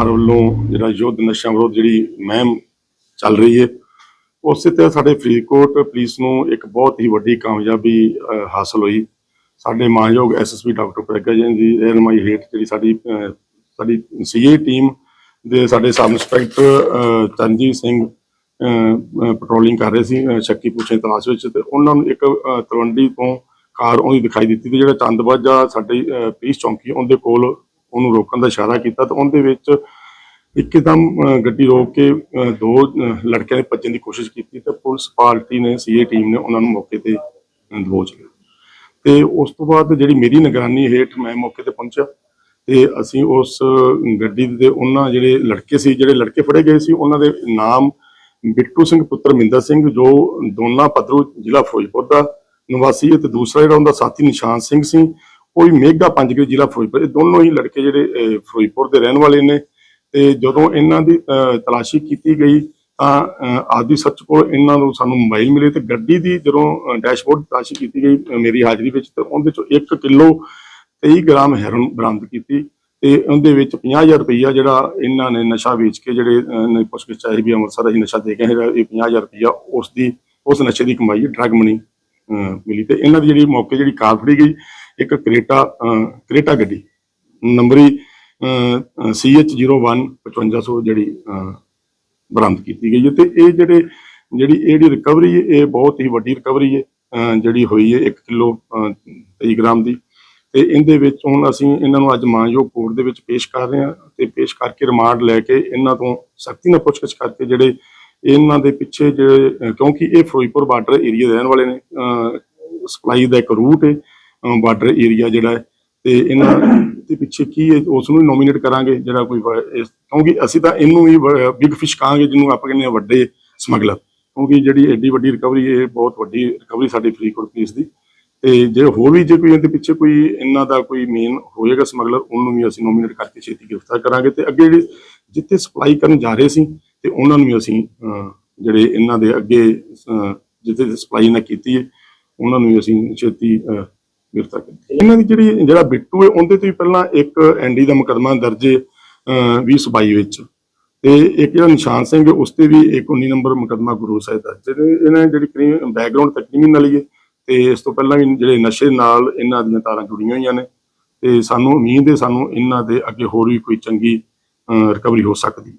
ਸਰਕਾਰ ਵੱਲੋਂ ਜਿਹੜਾ ਯੁੱਧ ਨਸ਼ਾ ਵਿਰੋਧ ਜਿਹੜੀ ਮੁਹਿੰਮ ਚੱਲ ਰਹੀ ਹੈ ਉਸੇ ਤੇ ਸਾਡੇ ਫਰੀਦਕੋਟ ਪੁਲਿਸ ਨੂੰ ਇੱਕ ਬਹੁਤ ਹੀ ਵੱਡੀ ਕਾਮਯਾਬੀ ਹਾਸਲ ਹੋਈ। ਸਾਡੇ ਮਾਨਯੋਗ ਐਸਐਸਪੀ ਡਾਕਟਰ ਪ੍ਰਗਟ ਜੀ ਦੀ ਰਹਿਨਮਾਈ ਹੇਠ ਜਿਹੜੀ ਸਾਡੀ ਸਾਡੀ ਸੀਏ ਟੀਮ ਦੇ ਸਾਡੇ ਸਬ ਇੰਸਪੈਕਟਰ ਅਹ, ਚਰਨਜੀਤ ਸਿੰਘ ਪੈਟਰੋਲਿੰਗ ਕਰ ਰਹੇ ਸੀ ਸ਼ੱਕੀ ਪੁੱਛੇ ਤਲਾਸ਼ ਵਿੱਚ ਤੇ ਉਹਨਾਂ ਨੂੰ ਇੱਕ ਤਲਵੰਡੀ ਤੋਂ ਕਾਰ ਉਹਦੀ ਦਿਖਾਈ ਦਿੱਤੀ ਤੇ ਜਿਹੜਾ ਚੰਦਬਾਜਾ ਸਾਡੀ ਅਹ, ਪੁਲਿਸ ਚੌਂਕੀ ਉਹਦੇ ਕੋਲ ਉਹਨੂੰ ਰੋਕਣ ਦਾ ਇਸ਼ਾਰਾ ਕੀਤਾ ਤਾਂ ਉਹਦੇ ਵਿੱਚ ਇੱਕਦਮ ਗੱਡੀ ਰੋਕ ਕੇ ਦੋ ਲੜਕਿਆਂ ਨੇ ਭੱਜਣ ਦੀ ਕੋਸ਼ਿਸ਼ ਕੀਤੀ ਤੇ ਪੁਲਿਸ ਪਾਰਟੀ ਨੇ, ਸੀਏ ਟੀਮ ਨੇ ਉਹਨਾਂ ਨੂੰ ਮੌਕੇ ਤੇ ਦਬੋਚ ਲਿਆ। ਤੇ ਉਸ ਤੋਂ ਬਾਅਦ ਜਿਹੜੀ ਮੇਰੀ ਨਿਗਰਾਨੀ ਹੇਠ ਮੈਂ ਮੌਕੇ ਤੇ ਪਹੁੰਚਿਆ ਤੇ ਅਸੀਂ ਉਸ ਗੱਡੀ ਦੇ ਉਹਨਾਂ ਜਿਹੜੇ ਲੜਕੇ ਸੀ, ਜਿਹੜੇ ਲੜਕੇ ਫੜੇ ਗਏ ਸੀ, ਉਹਨਾਂ ਦੇ ਨਾਮ ਬਿੱਟੂ ਸਿੰਘ, ਪੁੱਤਰ ਮਿੰਦਰ ਸਿੰਘ, ਜੋ ਦੋਨਾ ਪਦਰੂ ਜ਼ਿਲ੍ਹਾ ਫਿਰੋਜ਼ਪੁਰ ਦਾ ਨਿਵਾਸੀ ਹੈ ਤੇ ਦੂਸਰਾ ਜਿਹੜਾ ਉਹਦਾ ਸਾਥੀ ਨਿਸ਼ਾਨ ਸਿੰਘ ਸੀ ਕੋਈ ਵੀ ਮੇਗਾ ਪੰਜਗੇ ਜ਼ਿਲ੍ਹਾ ਫਿਰੋਜ਼ਪੁਰ ਇਹ ਦੋਨੋਂ ਹੀ ਲੜਕੇ ਜਿਹੜੇ ਫਿਰੋਜ਼ਪੁਰ ਦੇ ਰਹਿਣ ਵਾਲੇ ਨੇ। ਤੇ ਜਦੋਂ ਇਹਨਾਂ ਦੀ ਤਲਾਸ਼ੀ ਕੀਤੀ ਗਈ ਤਾਂ ਅਹ, ਆਦੀ ਸੱਚ ਕੋਲ ਇਹਨਾਂ ਨੂੰ ਸਾਨੂੰ ਮੋਬਾਈਲ ਮਿਲੇ ਤੇ ਗੱਡੀ ਦੀ ਜਦੋਂ ਅਹ, ਡੈਸ਼ਬੋਰਡ ਤਲਾਸ਼ੀ ਕੀਤੀ ਗਈ ਮੇਰੀ ਹਾਜ਼ਰੀ ਵਿੱਚ ਤੇ ਉਹਦੇ ਚੋਂ 1 ਕਿਲੋ 23 ਗ੍ਰਾਮ ਹੈਰੋਨ ਬਰਾਮਦ ਕੀਤੀ ਤੇ ਉਹਦੇ ਵਿੱਚ 50000 ਰੁਪਈਆ ਜਿਹੜਾ ਇਹਨਾਂ ਨੇ ਨਸ਼ਾ ਵੇਚ ਕੇ ਜਿਹੜੇ ਅਹ, ਨੇ ਪੁੱਛ ਚਾਹੀ ਵੀ ਅੰਮ੍ਰਿਤਸਰ ਅਸੀਂ ਨਸ਼ਾ ਦੇ ਕੇ ਆਏ, ਇਹ 50000 ਰੁਪਈਆ ਉਸ ਦੀ ਉਸ ਨਸ਼ੇ ਦੀ ਕਮਾਈ ਡਰਗ ਮਨੀ ਮਿਲੀ ਤੇ ਇਹਨਾਂ ਦੀ ਜਿਹੜੀ ਮੌਕੇ ਜਿਹੜੀ ਕਾਰ ਫੜੀ ਗਈ ਇੱਕ ਕ੍ਰੇਟਾ ਅਹ, ਕ੍ਰੇਟਾ ਗੱਡੀ। ਨੰਬਰੀ CH01 5500 ਜਿਹੜੀ ਬਰਾਮਦ ਕੀਤੀ ਗਈ ਹੈ। ਤੇ ਇਹ ਜਿਹੜੇ ਜਿਹੜੀ ਇਹ ਜਿਹੜੀ ਰਿਕਵਰੀ ਹੈ ਇਹ ਬਹੁਤ ਹੀ ਵੱਡੀ ਰਿਕਵਰੀ ਹੈ ਜਿਹੜੀ ਹੋਈ ਹੈ 1 ਕਿਲੋ 23 ਗ੍ਰਾਮ ਦੀ। ਤੇ ਇਹਦੇ ਵਿੱਚ ਹੁਣ ਅਸੀਂ ਇਹਨਾਂ ਨੂੰ ਅੱਜ ਮਾਨਯੋਗ ਕੋਰਟ ਦੇ ਵਿੱਚ ਪੇਸ਼ ਕਰ ਰਹੇ ਹਾਂ ਤੇ ਪੇਸ਼ ਕਰਕੇ ਰਿਮਾਂਡ ਲੈ ਕੇ ਇਹਨਾਂ ਤੋਂ ਸਖਤੀ ਨਾਲ ਪੁੱਛਗਿੱਛ ਕਰਕੇ ਜਿਹੜੇ ਇਹਨਾਂ ਦੇ ਪਿੱਛੇ ਜਿਹੜੇ ਕਿਉਂਕਿ ਇਹ ਫਿਰੋਜ਼ਪੁਰ ਬਾਰਡਰ ਏਰੀਆ ਦੇ ਰਹਿਣ ਵਾਲੇ ਨੇ ਸਪਲਾਈ ਦਾ ਇੱਕ ਰੂਟ ਹੈ। ਬਾਰਡਰ ਏਰੀਆ ਜਿਹੜਾ ਹੈ, ਤੇ ਇਹਨਾਂ ਦੇ ਪਿੱਛੇ ਕੀ ਹੈ, ਉਸ ਨੂੰ ਨੋਮੀਨੇਟ ਕਰਾਂਗੇ, ਜਿਹੜਾ ਕੋਈ ਕਿਉਂਕਿ ਅਸੀਂ ਤਾਂ ਇਹਨੂੰ ਵੀ ਬਿਗ ਫਿਸ਼ ਕਹਾਂਗੇ, ਜਿਹਨੂੰ ਆਪਾਂ ਕਹਿੰਦੇ ਆ ਵੱਡੇ ਸਮਗਲਰ। ਕਿਉਂਕਿ ਜਿਹੜੀ ਐਡੀ ਵੱਡੀ ਰਿਕਵਰੀ ਇਹ ਬਹੁਤ ਵੱਡੀ ਰਿਕਵਰੀ ਸਾਡੀ ਫਰੀਦਕੋਟ ਪੁਲਿਸ ਦੀ। ਤੇ ਜੇ ਹੋਰ ਵੀ ਜੇ ਕੋਈ ਇਹਦੇ ਪਿੱਛੇ ਕੋਈ ਇਹਨਾਂ ਦਾ ਕੋਈ ਮੇਨ ਹੋਏਗਾ ਸਮਗਲਰ, ਉਹਨੂੰ ਵੀ ਅਸੀਂ ਨੋਮੀਨੇਟ ਕਰਕੇ ਛੇਤੀ ਗ੍ਰਿਫਤਾਰ ਕਰਾਂਗੇ। ਤੇ ਅੱਗੇ ਜਿਹੜੇ ਜਿੱਥੇ ਸਪਲਾਈ ਕਰਨ ਜਾ ਰਹੇ ਸੀ, ਤੇ ਉਹਨਾਂ ਨੂੰ ਵੀ ਅਸੀਂ ਜਿਹੜੇ ਇਹਨਾਂ ਦੇ ਅੱਗੇ ਜਿੱਥੇ ਸਪਲਾਈ ਨਾ ਕੀਤੀ ਹੈ, ਉਹਨਾਂ ਨੂੰ ਵੀ ਅਸੀਂ ਛੇਤੀ ਗ੍ਰਿਫਤਾਰ ਕਰਾਂਗੇ ਇਹਨਾਂ ਦੀ ਜਿਹੜੀ ਜਿਹੜਾ ਬਿੱਟੂ ਹੈ ਉਹਦੇ ਤੇ ਵੀ ਪਹਿਲਾਂ ਇੱਕ ਐਨਡੀ ਦਾ ਮੁਕੱਦਮਾ ਦਰਜ ਹੈ ਅਹ, 2022 ਵਿੱਚ। ਤੇ ਇੱਕ ਜਿਹੜਾ ਨਿਸ਼ਾਨ ਸਿੰਘ ਉਸ ਤੇ ਵੀ ਇੱਕ 19 ਨੰਬਰ ਮੁਕੱਦਮਾ ਗੁਰੂ ਸਾਹਿਬ ਦਾ। ਜਿਹੜੇ ਇਹਨਾਂ ਦੀ ਜਿਹੜੀ ਬੈਕਗ੍ਰਾਉਂਡ ਤੱਕ ਕ੍ਰਿਮੀਨਲ ਹੈ ਤੇ ਇਸ ਤੋਂ ਪਹਿਲਾਂ ਵੀ ਜਿਹੜੇ ਨਸ਼ੇ ਨਾਲ ਇਹਨਾਂ ਦੀਆਂ ਤਾਰਾਂ ਜੁੜੀਆਂ ਹੋਈਆਂ ਨੇ ਤੇ ਸਾਨੂੰ ਉਮੀਦ ਹੈ ਸਾਨੂੰ ਇਹਨਾਂ ਦੇ ਅੱਗੇ ਹੋਰ ਵੀ ਕੋਈ ਚੰਗੀ ਰਿਕਵਰੀ ਹੋ ਸਕਦੀ